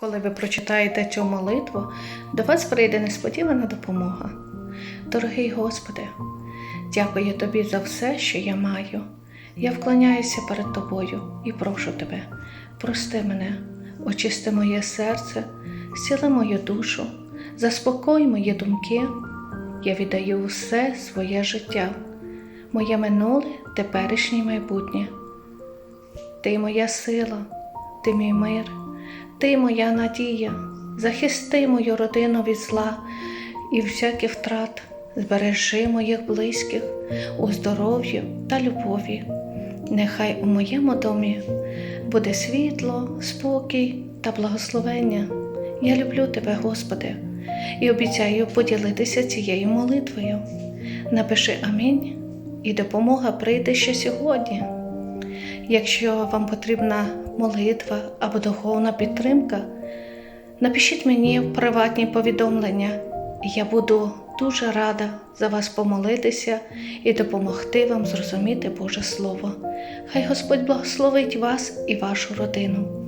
Коли ви прочитаєте цю молитву, до вас прийде несподівана допомога. Дорогий Господи, дякую Тобі за все, що я маю. Я вклоняюся перед Тобою і прошу Тебе, прости мене, очисти моє серце, зціли мою душу, заспокой мої думки. Я віддаю все своє життя, моє минуле, теперішнє майбутнє. Ти моя сила, ти мій мир, ти моя надія, захисти мою родину від зла і всяких втрат, збережи моїх близьких у здоров'ї та любові. Нехай у моєму домі буде світло, спокій та благословення. Я люблю тебе, Господи, і обіцяю поділитися цією молитвою. Напиши амінь, і допомога прийде ще сьогодні. Якщо вам потрібна молитва або духовна підтримка, напишіть мені приватні повідомлення, я буду дуже рада за вас помолитися і допомогти вам зрозуміти Боже Слово. Хай Господь благословить вас і вашу родину.